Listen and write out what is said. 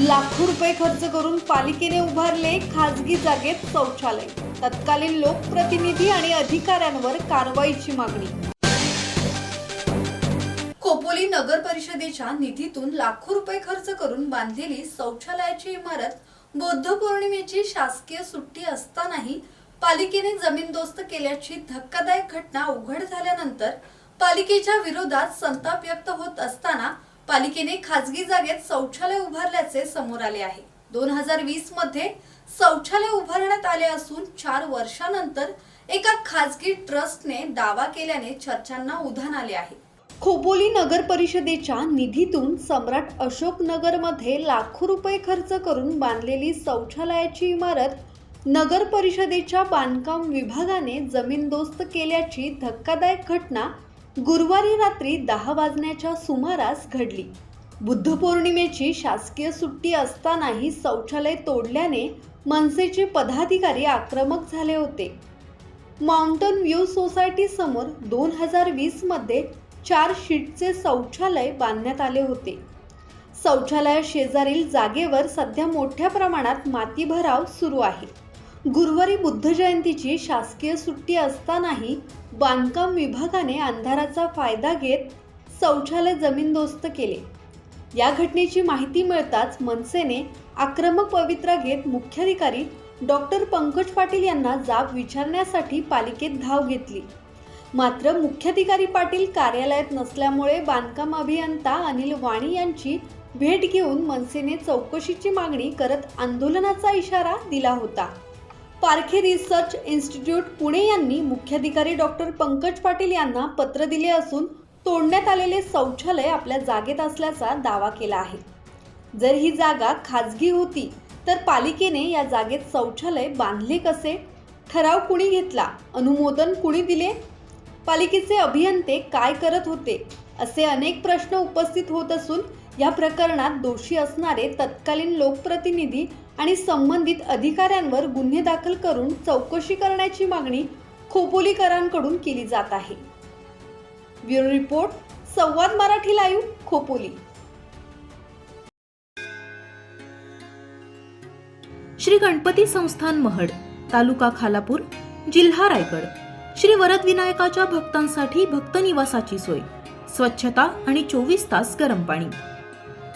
लाखो रुपये खर्च करून पालिकेने उभारले खाजगी जागेत शौचालय. तत्कालीन लोकप्रतिनिधी आणि अधिकाऱ्यांवर कारवाईची मागणी. खोपोली नगर परिषदेच्या निधीतून लाखो रुपये खर्च करून बांधलेली शौचालयाची इमारत बौद्ध पौर्णिमेची शासकीय सुट्टी असतानाही पालिकेने जमीनदोस्त केल्याची धक्कादायक घटना उघड झाल्यानंतर पालिकेच्या विरोधात संताप व्यक्त होत असताना पालिकेने खासगी जागेत शौचालय उभारल्याचे समोर आले आहे. दोन हजार वीसमध्ये शौचालय उभारण्यात आले असून चार वर्षानंतर एका खासगी ट्रस्टने दावा केल्याने चर्चांना उधाण आले आहे. खोपोली नगर परिषदेच्या निधीतून सम्राट अशोकनगरमध्ये लाखो रुपये खर्च करून बांधलेली शौचालयाची इमारत नगर परिषदेच्या बांधकाम विभागाने जमीनदोस्त केल्याची धक्कादायक घटना गुरुवारी रात्री दहा वाजण्याच्या सुमारास घडली. बुद्ध पौर्णिमेची शासकीय सुट्टी असतानाही शौचालय तोडल्याने मनसेचे पदाधिकारी आक्रमक झाले होते. माउंटन व्ह्यू सोसायटी समोर दोन हजार वीसमध्ये चार शीटचे शौचालय बांधण्यात आले होते. शौचालया शेजारील जागेवर सध्या मोठ्या प्रमाणात माती भराव सुरू आहे. गुरुवारी बुद्ध जयंतीची शासकीय सुट्टी असतानाही बांधकाम विभागाने अंधाराचा फायदा घेत शौचालय जमीनदोस्त केले. या घटनेची माहिती मिळताच मनसेने आक्रमक पवित्रा घेत मुख्याधिकारी डॉक्टर पंकज पाटील यांना जाब विचारण्यासाठी पालिकेत धाव घेतली. मात्र मुख्याधिकारी पाटील कार्यालयात नसल्यामुळे बांधकाम अभियंता अनिल वाणी यांची भेट घेऊन मनसेने चौकशीची मागणी करत आंदोलनाचा इशारा दिला होता. पारखे रिसर्च इन्स्टिट्यूट पुणे यांनी मुख्याधिकारी डॉक्टर पंकज पाटील यांना पत्र दिले असून तोडण्यात आलेले शौचालय आपल्या जागेत असल्याचा दावा केला आहे. जर ही जागा खाजगी होती तर पालिकेने या जागेत शौचालय बांधले कसे? ठराव कुणी घेतला? अनुमोदन कुणी दिले? पालिकेचे अभियंते काय करत होते? असे अनेक प्रश्न उपस्थित होत असून या प्रकरणात दोषी असणारे तत्कालीन लोकप्रतिनिधी आणि संबंधित अधिकाऱ्यांवर गुन्हे दाखल करून चौकशी करण्याची मागणी खोपोलीकरांकडून केली जात आहे. ब्युरो रिपोर्ट संवाद मराठी लाईव्ह खोपोली. श्री गणपती संस्थान महड तालुका खालापूर जिल्हा रायगड. श्री वरद विनायकाच्या भक्तांसाठी भक्त निवासाची सोय. स्वच्छता आणि चोवीस तास गरम पाणी.